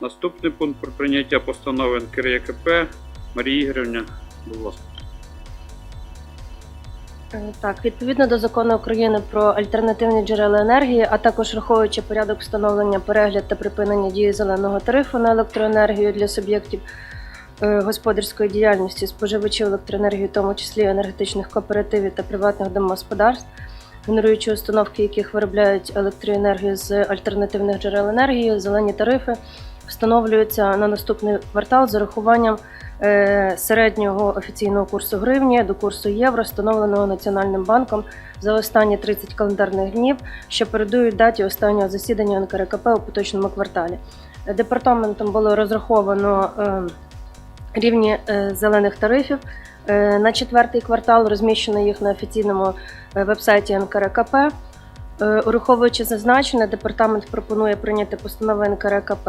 Наступний пункт про прийняття постанови НКРЄКП. Марія Ігорівна, будь ласка. Е, Так, відповідно до закону України про альтернативні джерела енергії, а також враховуючи порядок встановлення, перегляд та припинення дії зеленого тарифу на електроенергію для суб'єктів е, господарської діяльності, споживачів електроенергії, в тому числі енергетичних кооперативів та приватних домогосподарств, генеруючі установки, яких виробляють електроенергію з альтернативних джерел енергії, зелені тарифи встановлюються на наступний квартал з урахуванням е, середнього офіційного курсу гривні до курсу євро, встановленого Національним банком за останні 30 календарних днів, що передують даті останнього засідання НКРКП у поточному кварталі. Департаментом було розраховано е, рівні е, зелених тарифів. На четвертий квартал розміщено їх на офіційному вебсайті НКРКП. Ураховуючи зазначене, департамент пропонує прийняти постанову НКРКП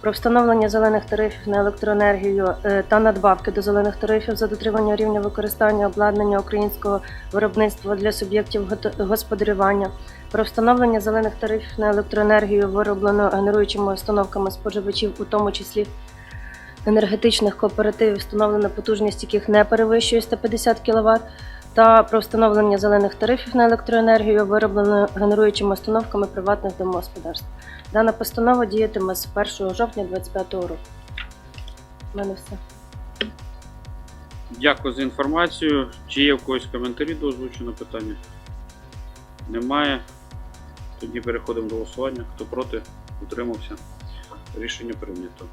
про встановлення зелених тарифів на електроенергію е, та надбавки до зелених тарифів за дотримання рівня використання обладнання українського виробництва для суб'єктів господарювання, про встановлення зелених тарифів на електроенергію, вироблену генеруючими установками споживачів, у тому числі енергетичних кооперативів, встановлена потужність яких не перевищує 150 кВт, та про встановлення зелених тарифів на електроенергію, вироблену генеруючими установками приватних домогосподарств. Дана постанова діятиме з 1 жовтня 2025 року. У мене все. Дякую за інформацію. Чи є в когось коментарі до озвученого питання? Немає. Тоді переходимо до голосування. Хто проти, утримався. Рішення прийнято.